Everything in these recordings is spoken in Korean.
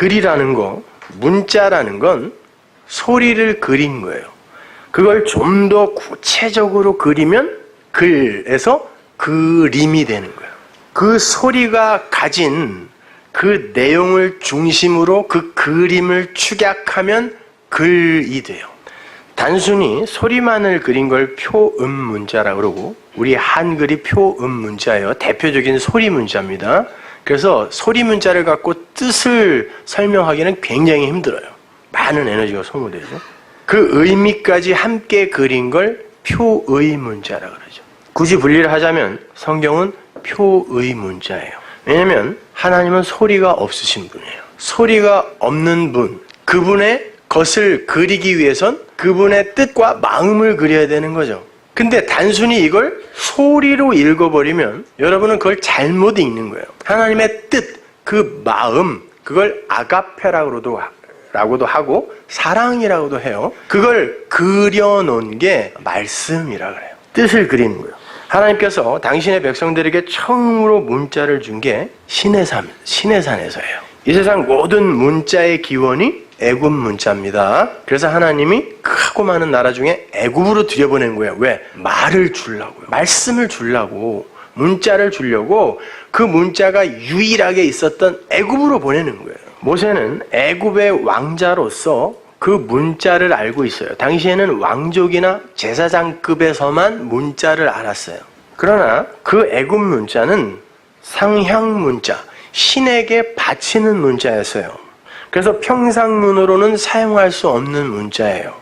글이라는 거, 문자라는 건 소리를 그린 거예요. 그걸 좀 더 구체적으로 그리면 글에서 그림이 되는 거예요. 그 소리가 가진 그 내용을 중심으로 그 그림을 축약하면 글이 돼요. 단순히 소리만을 그린 걸 표음 문자라고 그러고 우리 한글이 표음 문자예요. 대표적인 소리 문자입니다. 그래서 소리 문자를 갖고 뜻을 설명하기는 굉장히 힘들어요. 많은 에너지가 소모되죠. 그 의미까지 함께 그린 걸 표의 문자라고 그러죠. 굳이 분리를 하자면 성경은 표의 문자예요. 왜냐하면 하나님은 소리가 없으신 분이에요. 소리가 없는 분, 그분의 것을 그리기 위해선 그분의 뜻과 마음을 그려야 되는 거죠. 근데 단순히 이걸 소리로 읽어버리면 여러분은 그걸 잘못 읽는 거예요. 하나님의 뜻, 그 마음, 그걸 아가페라고도 라고도 하고 사랑이라고도 해요. 그걸 그려놓은 게 말씀이라 그래요. 뜻을 그리는 거예요. 하나님께서 당신의 백성들에게 처음으로 문자를 준 게 신해산, 신해산에서예요. 이 세상 모든 문자의 기원이 애굽 문자입니다. 그래서 하나님이 크고 많은 나라 중에 애굽으로 들여보낸 거예요. 왜? 말을 주려고요. 말씀을 주려고 문자를 주려고 그 문자가 유일하게 있었던 애굽으로 보내는 거예요. 모세는 애굽의 왕자로서 그 문자를 알고 있어요. 당시에는 왕족이나 제사장급에서만 문자를 알았어요. 그러나 그 애굽 문자는 상향 문자, 신에게 바치는 문자였어요. 그래서 평상문으로는 사용할 수 없는 문자예요.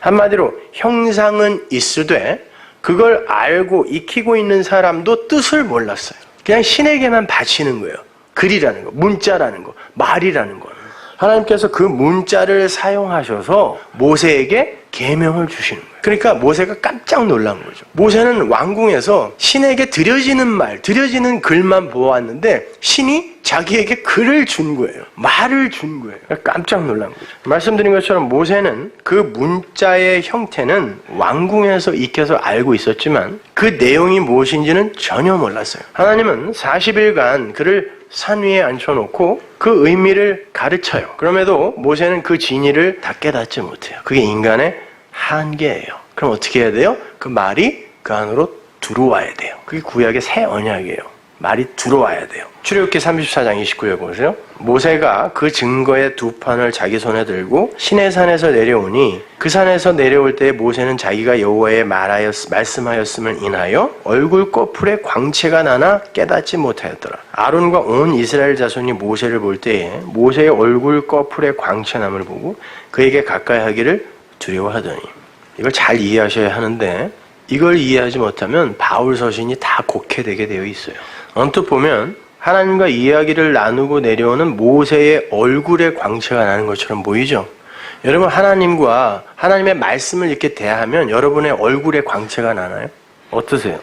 한마디로 형상은 있으되 그걸 알고 익히고 있는 사람도 뜻을 몰랐어요. 그냥 신에게만 바치는 거예요. 글이라는 거, 문자라는 거, 말이라는 거. 하나님께서 그 문자를 사용하셔서 모세에게 계명을 주시는 거예요. 그러니까 모세가 깜짝 놀란 거죠. 모세는 왕궁에서 신에게 드려지는 말, 드려지는 글만 보았는데 신이 자기에게 글을 준 거예요. 말을 준 거예요. 그러니까 깜짝 놀란 거죠. 말씀드린 것처럼 모세는 그 문자의 형태는 왕궁에서 익혀서 알고 있었지만 그 내용이 무엇인지는 전혀 몰랐어요. 하나님은 40일간 그를 산 위에 앉혀놓고 그 의미를 가르쳐요. 그럼에도 모세는 그 진의를 다 깨닫지 못해요. 그게 인간의 한계예요. 그럼 어떻게 해야 돼요? 그 말이 그 안으로 들어와야 돼요. 그게 구약의 새 언약이에요. 말이 들어와야 돼요. 출애굽기 34장 29절 보세요. 모세가 그 증거의 두 판을 자기 손에 들고 시내산에서 내려오니 그 산에서 내려올 때 모세는 자기가 여호와의 말하였 말씀하였음을 인하여 얼굴 꺼풀에 광채가 나나 깨닫지 못하였더라. 아론과 온 이스라엘 자손이 모세를 볼 때에 모세의 얼굴 꺼풀에 광채남을 보고 그에게 가까이 하기를 두려워하더니 이걸 잘 이해하셔야 하는데 이걸 이해하지 못하면 바울 서신이 다 곡해되게 되어 있어요. 언뜻 보면 하나님과 이야기를 나누고 내려오는 모세의 얼굴에 광채가 나는 것처럼 보이죠? 여러분 하나님과 하나님의 말씀을 이렇게 대하면 여러분의 얼굴에 광채가 나나요? 어떠세요?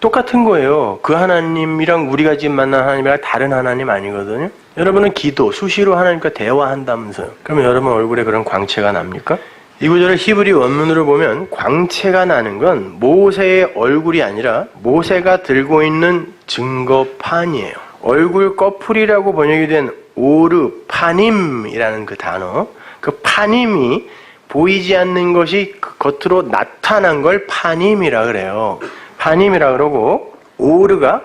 똑같은 거예요. 그 하나님이랑 우리가 지금 만난 하나님이랑 다른 하나님 아니거든요. 여러분은 기도, 수시로 하나님과 대화한다면서요. 그러면 여러분 얼굴에 그런 광채가 납니까? 이 구절을 히브리 원문으로 보면 광채가 나는 건 모세의 얼굴이 아니라 모세가 들고 있는 증거판이에요. 얼굴 꺼풀이라고 번역이 된 오르 파님이라는 그 단어, 그 파님이 보이지 않는 것이 그 겉으로 나타난 걸 파님이라 그래요. 파님이라 그러고 오르가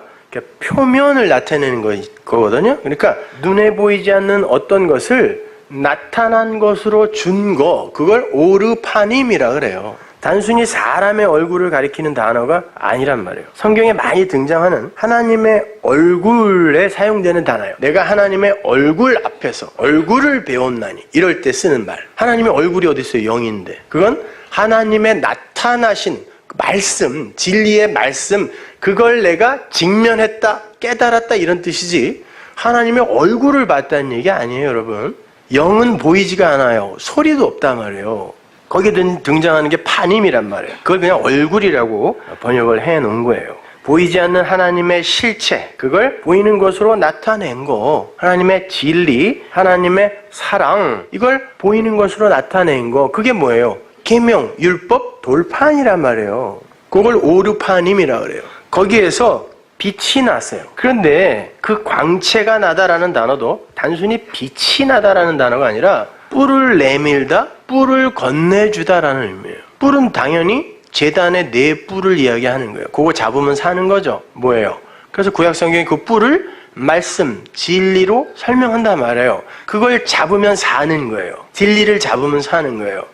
표면을 나타내는 거- 거거든요. 그러니까 눈에 보이지 않는 어떤 것을 나타난 것으로 준 거, 그걸 오르파님이라 그래요. 단순히 사람의 얼굴을 가리키는 단어가 아니란 말이에요. 성경에 많이 등장하는 하나님의 얼굴에 사용되는 단어예요. 내가 하나님의 얼굴 앞에서 얼굴을 배웠나니 이럴 때 쓰는 말. 하나님의 얼굴이 어디 있어요? 영인데. 그건 하나님의 나타나신 말씀, 진리의 말씀, 그걸 내가 직면했다, 깨달았다 이런 뜻이지 하나님의 얼굴을 봤다는 얘기 아니에요, 여러분. 영은 보이지가 않아요. 소리도 없단 말이에요. 거기에 등- 등장하는 게 파님이란 말이에요. 그걸 그냥 얼굴이라고 번역을 해 놓은 거예요. 보이지 않는 하나님의 실체, 그걸 보이는 것으로 나타낸 거. 하나님의 진리, 하나님의 사랑, 이걸 보이는 것으로 나타낸 거. 그게 뭐예요? 계명, 율법, 돌판이란 말이에요. 그걸 오르파님이라 그래요. 거기에서 빛이 났어요. 그런데 그 광채가 나다라는 단어도 단순히 빛이 나다라는 단어가 아니라 뿔을 내밀다, 뿔을 건네주다라는 의미예요. 뿔은 당연히 재단의 네 뿔을 이야기하는 거예요. 그거 잡으면 사는 거죠. 뭐예요? 그래서 구약 성경이 그 뿔을 말씀, 진리로 설명한단 말이에요. 그걸 잡으면 사는 거예요. 진리를 잡으면 사는 거예요.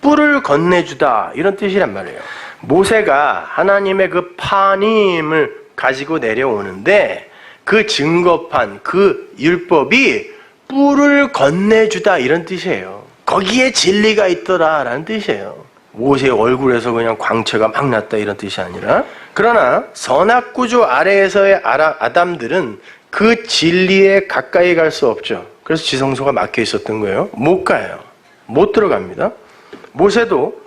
뿔을 건네주다 이런 뜻이란 말이에요. 모세가 하나님의 그 파님을 가지고 내려오는데 그 증거판, 그 율법이 뿔을 건네주다 이런 뜻이에요. 거기에 진리가 있더라라는 뜻이에요. 모세의 얼굴에서 그냥 광채가 막 났다 이런 뜻이 아니라 그러나 선악 구조 아래에서의 아라- 아담들은 그 진리에 가까이 갈 수 없죠. 그래서 지성소가 막혀 있었던 거예요. 못 가요. 못 들어갑니다. 모세도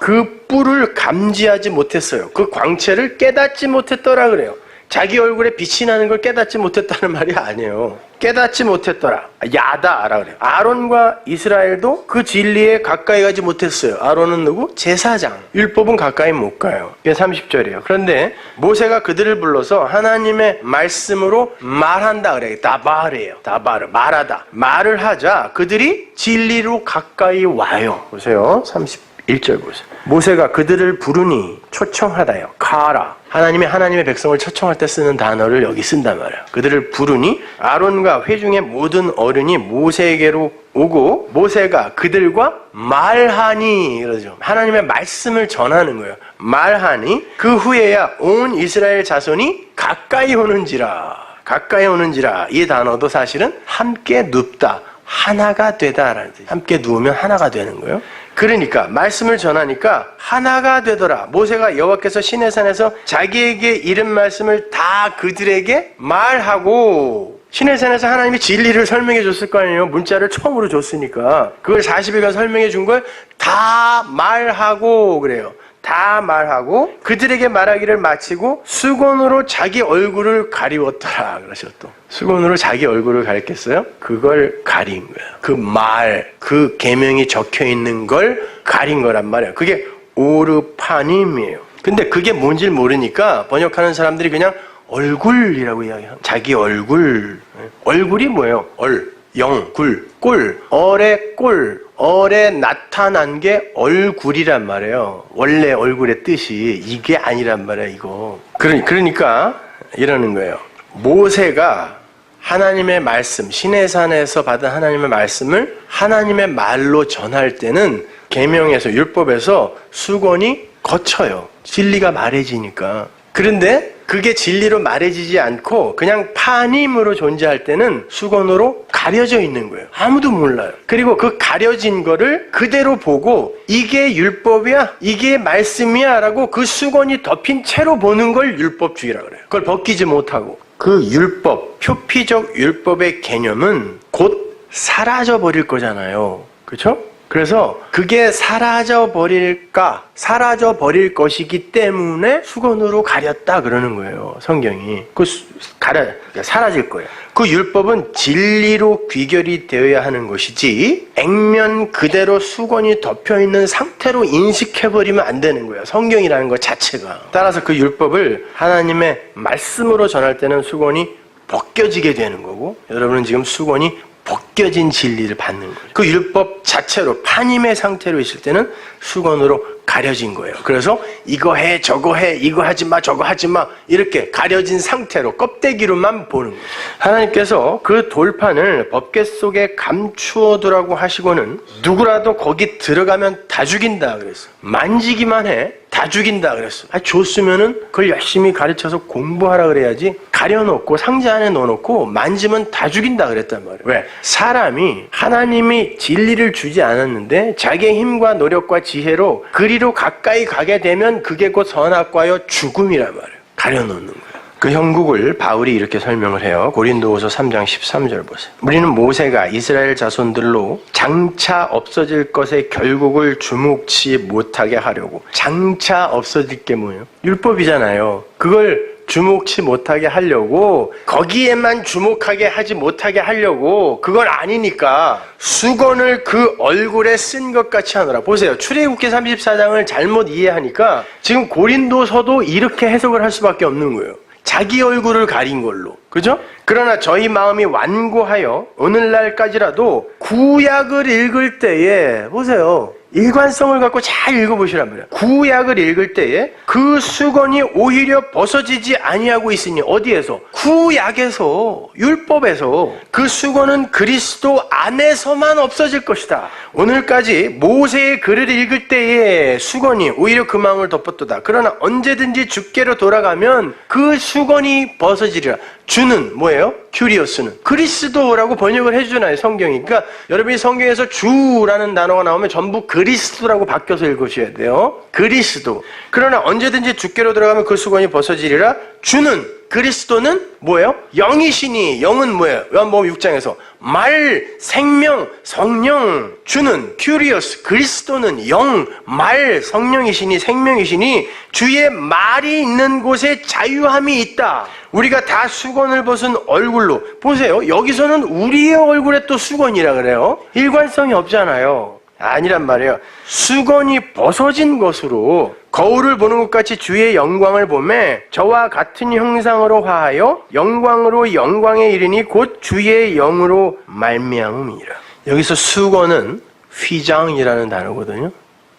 그 뿔을 감지하지 못했어요. 그 광채를 깨닫지 못했더라 그래요. 자기 얼굴에 빛이 나는 걸 깨닫지 못했다는 말이 아니에요. 깨닫지 못했더라. 야다라 그래요. 아론과 이스라엘도 그 진리에 가까이 가지 못했어요. 아론은 누구? 제사장. 율법은 가까이 못 가요. 이게 30절이에요. 그런데 모세가 그들을 불러서 하나님의 말씀으로 말한다 그래요. 다바르예요. 다바르. 말하다. 말을 하자 그들이 진리로 가까이 와요. 보세요. 31절 보세요. 모세가 그들을 부르니 초청하다요. 가라. 하나님이 하나님의 백성을 초청할 때 쓰는 단어를 여기 쓴단 말이에요. 그들을 부르니 아론과 회중의 모든 어른이 모세에게로 오고 모세가 그들과 말하니 이러죠. 하나님의 말씀을 전하는 거예요. 말하니 그 후에야 온 이스라엘 자손이 가까이 오는지라. 가까이 오는지라. 이 단어도 사실은 함께 눕다. 하나가 되다라는 뜻. 함께 누우면 하나가 되는 거예요. 그러니까 말씀을 전하니까 하나가 되더라. 모세가 여호와께서 시내산에서 자기에게 이른 말씀을 다 그들에게 말하고 시내산에서 하나님이 진리를 설명해 줬을 거 아니에요. 문자를 처음으로 줬으니까 그걸 40일간 설명해 준 걸 다 말하고 그래요. 다 말하고 그들에게 말하기를 마치고 수건으로 자기 얼굴을 가리웠더라 그러셨또 수건으로 자기 얼굴을 가렸겠어요? 그걸 가린 거야. 그 말, 그 계명이 적혀 있는 걸 가린 거란 말이에요. 그게 오르파님이에요. 근데 그게 뭔지 모르니까 번역하는 사람들이 그냥 얼굴이라고 이야기합니다. 자기 얼굴. 얼굴이 뭐예요? 얼, 영, 굴, 꼴. 얼의 꼴. 얼에 나타난 게 얼굴이란 말이에요. 원래 얼굴의 뜻이 이게 아니란 말이에요, 이거. 그러- 그러니까 이러는 거예요. 모세가 하나님의 말씀, 시내산에서 받은 하나님의 말씀을 하나님의 말로 전할 때는 계명에서 율법에서 수건이 거쳐요. 진리가 말해지니까. 그런데 그게 진리로 말해지지 않고 그냥 파님으로 존재할 때는 수건으로 가려져 있는 거예요. 아무도 몰라요. 그리고 그 가려진 거를 그대로 보고 이게 율법이야, 이게 말씀이야 라고 그 수건이 덮인 채로 보는 걸 율법주의라 그래요. 그걸 벗기지 못하고. 그 율법, 표피적 율법의 개념은 곧 사라져 버릴 거잖아요. 그렇죠? 그래서 그게 사라져 버릴까, 사라져 버릴 것이기 때문에 수건으로 가렸다 그러는 거예요. 성경이. 그 수- 가려 그러니까 사라질 거예요. 그 율법은 진리로 귀결이 되어야 하는 것이지 액면 그대로 수건이 덮여 있는 상태로 인식해 버리면 안 되는 거예요. 성경이라는 것 자체가. 따라서 그 율법을 하나님의 말씀으로 전할 때는 수건이 벗겨지게 되는 거고 여러분은 지금 수건이 벗 겨진 진리를 받는 거예요. 그 율법 자체로 파님의 상태로 있을 때는 수건으로 가려진 거예요. 그래서 이거 해, 저거 해, 이거 하지 마, 저거 하지 마 이렇게 가려진 상태로 껍데기로만 보는 거예요. 하나님께서 그 돌판을 법궤 속에 감추어 두라고 하시고는 누구라도 거기 들어가면 다 죽인다 그랬어. 만지기만 해. 다 죽인다 그랬어. 아, 줬으면은 그걸 열심히 가르쳐서 공부하라 그래야지. 가려놓고 상자 안에 넣어놓고 만지면 다 죽인다 그랬단 말이에요. 왜? 사 람이 하나님이 진리를 주지 않았는데 자기의 힘과 노력과 지혜로 그리로 가까이 가게 되면 그게 곧 선악과여 죽음이란 말이에요. 가려놓는 거예요. 그 형국을 바울이 이렇게 설명을 해요. 고린도후서 3장 13절 보세요. 우리는 모세가 이스라엘 자손들로 장차 없어질 것의 결국을 주목치 못하게 하려고 장차 없어질 게 뭐예요? 율법이잖아요. 그걸 주목치 못하게 하려고 거기에만 주목하게 하지 못하게 하려고 그건 아니니까 수건을 그 얼굴에 쓴 것 같이 하노라 보세요 출애굽기 34장을 잘못 이해하니까 지금 고린도서도 이렇게 해석을 할 수밖에 없는 거예요 자기 얼굴을 가린 걸로. 그죠? 그러나 저희 마음이 완고하여 오늘날까지라도 구약을 읽을 때에 보세요. 일관성을 갖고 잘 읽어보시란 말이야. 구약을 읽을 때에 그 수건이 오히려 벗어지지 아니하고 있으니 어디에서? 구약에서 율법에서 그 수건은 그리스도 안에서만 없어질 것이다. 오늘까지 모세의 글을 읽을 때에 수건이 오히려 그 마음을 덮었도다. 그러나 언제든지 주께로 돌아가면 그 수건이 벗어지리라. 주는 뭐예요? 큐리오스는 그리스도라고 번역을 해주잖아요 성경이. 그러니까 여러분이 성경에서 주라는 단어가 나오면 전부 그리스도라고 바뀌어서 읽으셔야 돼요. 그리스도. 그러나 언제든지 주께로 들어가면 그 수건이 벗어지리라. 주는 그리스도는 뭐예요? 영이시니 영은 뭐예요? 요한복음 6장에서 말, 생명, 성령 주는 큐리어스 그리스도는 영, 말, 성령이시니 생명이시니 주의 말이 있는 곳에 자유함이 있다. 우리가 다 수건을 벗은 얼굴로 보세요. 여기서는 우리의 얼굴에 또 수건이라 그래요. 일관성이 없잖아요. 아니란 말이에요. 수건이 벗어진 것으로 거울을 보는 것 같이 주의 영광을 보매 저와 같은 형상으로 화하여 영광으로 영광에 이르니 곧 주의 영으로 말미암음이라. 여기서 수건은 휘장이라는 단어거든요.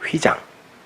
휘장.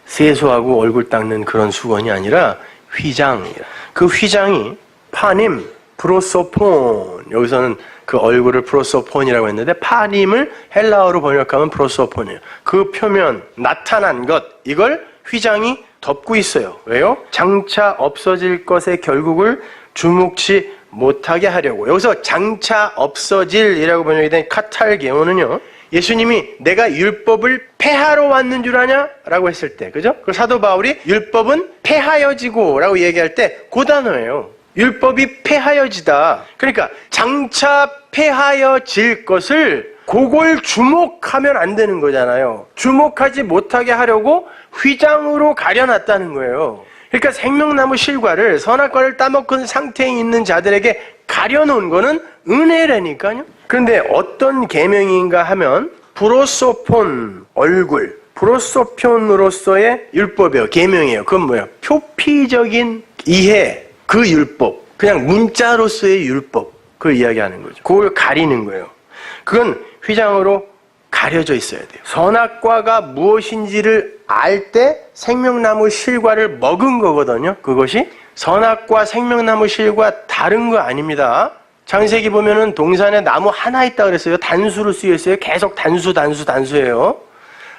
세수하고 얼굴 닦는 그런 수건이 아니라 휘장이라. 그 휘장이 파님, 프로소폰. 여기서는 그 얼굴을 프로소폰이라고 했는데 파님을 헬라어로 번역하면 프로소폰이에요. 그 표면 나타난 것 이걸 휘장이 덮고 있어요. 왜요? 장차 없어질 것의 결국을 주목치 못하게 하려고. 여기서 장차 없어질이라고 번역이 된 카탈게오는요. 예수님이 내가 율법을 폐하러 왔는 줄 아냐? 라고 했을 때, 그죠? 그 사도 바울이 율법은 폐하여지고 라고 얘기할 때 그 단어예요. 율법이 폐하여지다. 그러니까 장차 폐하여질 것을 그걸 주목하면 안 되는 거잖아요. 주목하지 못하게 하려고 휘장으로 가려놨다는 거예요. 그러니까 생명나무 실과를 선악과를 따먹은 상태에 있는 자들에게 가려놓은 거는 은혜라니까요. 그런데 어떤 계명인가 하면 브로소폰 얼굴, 브로소폰으로서의 율법이에요. 계명이에요. 그건 뭐예요? 표피적인 이해, 그 율법, 그냥 문자로서의 율법, 그걸 이야기하는 거죠. 그걸 가리는 거예요. 그건 휘장으로 가려져 있어야 돼요. 선악과가 무엇인지를 알 때 생명나무 실과를 먹은 거거든요. 그것이 선악과 생명나무 실과 다른 거 아닙니다. 창세기 보면은 동산에 나무 하나 있다 그랬어요. 단수로 쓰여 있어요. 계속 단수, 단수, 단수예요.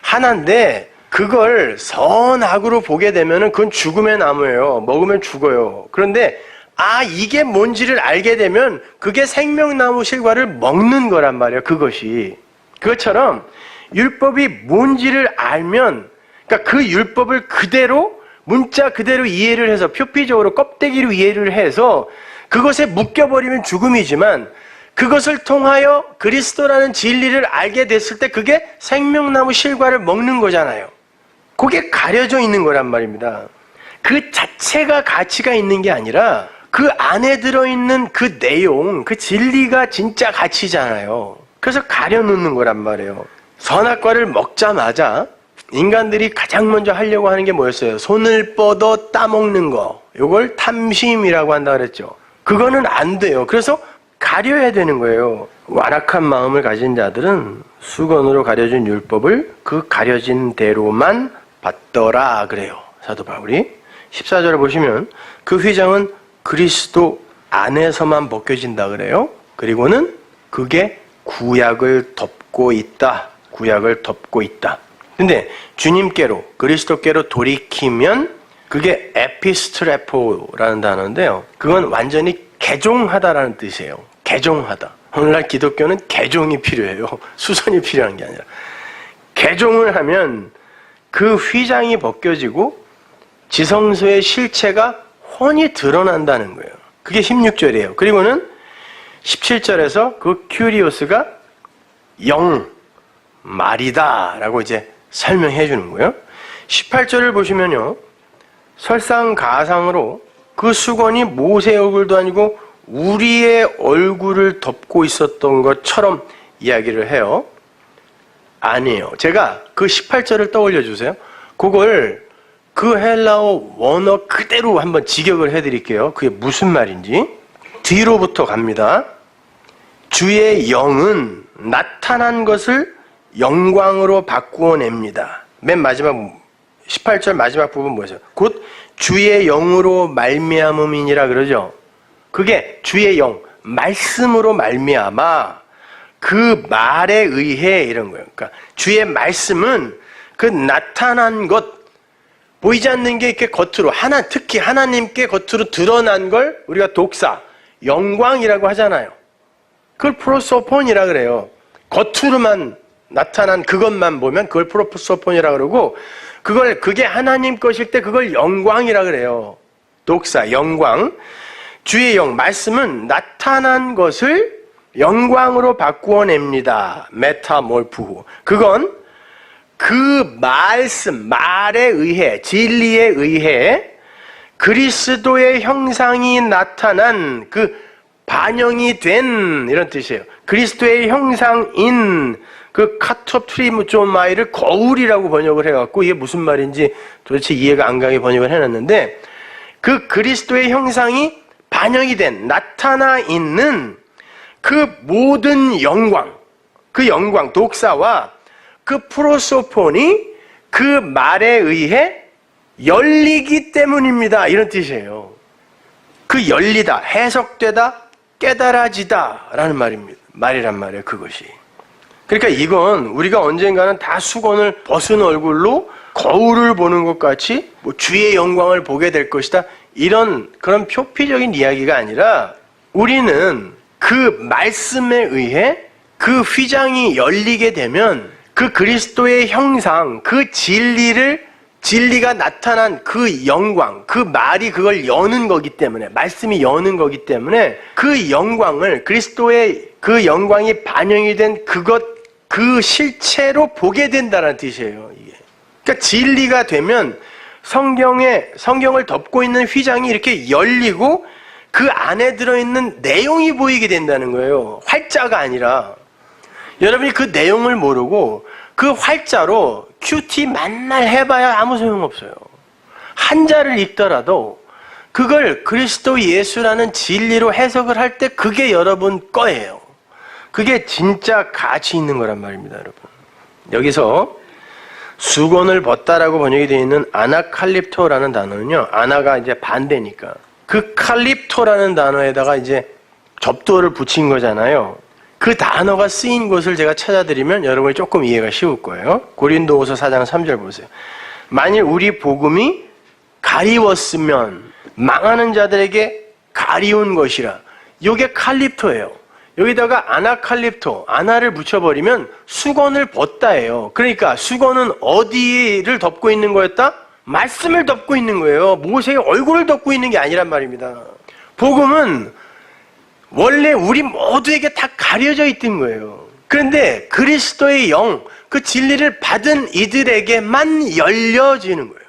하나인데 그걸 선악으로 보게 되면은 그건 죽음의 나무예요. 먹으면 죽어요. 그런데 아 이게 뭔지를 알게 되면 그게 생명나무 실과를 먹는 거란 말이에요. 그것이 그것처럼 율법이 뭔지를 알면 그러니까 그 율법을 그대로 문자 그대로 이해를 해서 표피적으로 껍데기로 이해를 해서 그것에 묶여버리면 죽음이지만 그것을 통하여 그리스도라는 진리를 알게 됐을 때 그게 생명나무 실과를 먹는 거잖아요. 그게 가려져 있는 거란 말입니다. 그 자체가 가치가 있는 게 아니라 그 안에 들어있는 그 내용, 그 진리가 진짜 가치잖아요. 그래서 가려놓는 거란 말이에요. 선악과를 먹자마자 인간들이 가장 먼저 하려고 하는 게 뭐였어요? 손을 뻗어 따먹는 거. 요걸 탐심이라고 한다 그랬죠. 그거는 안 돼요. 그래서 가려야 되는 거예요. 완악한 마음을 가진 자들은 수건으로 가려진 율법을 그 가려진 대로만 받더라 그래요. 사도 바울이 14절을 보시면 그 휘장은 그리스도 안에서만 벗겨진다 그래요. 그리고는 그게 구약을 덮고 있다. 구약을 덮고 있다. 근데 주님께로 그리스도께로 돌이키면 그게 에피스트레포라는 단어인데요. 그건 완전히 개종하다라는 뜻이에요. 개종하다. 오늘날 기독교는 개종이 필요해요. 수선이 필요한 게 아니라. 개종을 하면 그 휘장이 벗겨지고 지성소의 실체가 훤히 드러난다는 거예요. 그게 16절이에요. 그리고는 17절에서 그 큐리오스가 영, 말이다 라고 이제 설명해 주는 거예요. 18절을 보시면요. 설상가상으로 그 수건이 모세의 얼굴도 아니고 우리의 얼굴을 덮고 있었던 것처럼 이야기를 해요. 아니에요. 제가 그 18절을 떠올려 주세요. 그걸 그 헬라어 원어 그대로 한번 직역을 해드릴게요. 그게 무슨 말인지. 뒤로부터 갑니다. 주의 영은 나타난 것을 영광으로 바꾸어 냅니다. 맨 마지막 18절 마지막 부분 뭐죠? 곧 주의 영으로 말미암음이니라 그러죠. 그게 주의 영 말씀으로 말미암아 그 말에 의해 이런 거예요. 그러니까 주의 말씀은 그 나타난 것 보이지 않는 게 이렇게 겉으로 하나 특히 하나님께 겉으로 드러난 걸 우리가 독사 영광이라고 하잖아요. 그걸 프로소폰이라 그래요. 겉으로만 나타난 그것만 보면 그걸 프로소폰이라 그러고 그걸 그게 하나님 것일 때 그걸 영광이라 그래요. 독사 영광 주의 영 말씀은 나타난 것을 영광으로 바꾸어 냅니다. 메타몰프후. 그건 그 말씀, 말에 의해, 진리에 의해 그리스도의 형상이 나타난 그 반영이 된 이런 뜻이에요. 그리스도의 형상인 그 카토트리무조마이를 거울이라고 번역을 해갖고 이게 무슨 말인지 도대체 이해가 안 가게 번역을 해놨는데 그 그리스도의 형상이 반영이 된 나타나 있는 그 모든 영광, 그 영광 독사와 그 프로소폰이 그 말에 의해 열리기 때문입니다. 이런 뜻이에요. 그 열리다, 해석되다, 깨달아지다 라는 말입니다. 말이란 말이에요, 그것이. 그러니까 이건 우리가 언젠가는 다 수건을 벗은 얼굴로 거울을 보는 것 같이 뭐 주의 영광을 보게 될 것이다. 이런 그런 표피적인 이야기가 아니라 우리는 그 말씀에 의해 그 휘장이 열리게 되면 그 그리스도의 형상, 그 진리를 진리가 나타난 그 영광, 그 말이 그걸 여는 거기 때문에, 말씀이 여는 거기 때문에 그 영광을, 그리스도의 그 영광이 반영이 된 그것, 그 실체로 보게 된다는 뜻이에요, 이게. 그러니까 진리가 되면 성경에, 성경을 덮고 있는 휘장이 이렇게 열리고 그 안에 들어있는 내용이 보이게 된다는 거예요. 활자가 아니라. 여러분이 그 내용을 모르고 그 활자로 큐티 만날 해봐야 아무 소용없어요. 한자를 읽더라도 그걸 그리스도 예수라는 진리로 해석을 할 때 그게 여러분 거예요. 그게 진짜 가치 있는 거란 말입니다, 여러분. 여기서 수건을 벗다라고 번역이 되어 있는 아나칼립토라는 단어는요, 아나가 이제 반대니까. 그 칼립토라는 단어에다가 이제 접두어를 붙인 거잖아요. 그 단어가 쓰인 곳을 제가 찾아드리면 여러분이 조금 이해가 쉬울 거예요. 고린도후서 4장 3절 보세요. 만일 우리 복음이 가리웠으면 망하는 자들에게 가리운 것이라. 이게 칼립토예요. 여기다가 아나칼립토, 아나를 붙여버리면 수건을 벗다예요. 그러니까 수건은 어디를 덮고 있는 거였다? 말씀을 덮고 있는 거예요. 모세의 얼굴을 덮고 있는 게 아니란 말입니다. 복음은 원래 우리 모두에게 다 가려져 있던 거예요. 그런데 그리스도의 영, 그 진리를 받은 이들에게만 열려지는 거예요.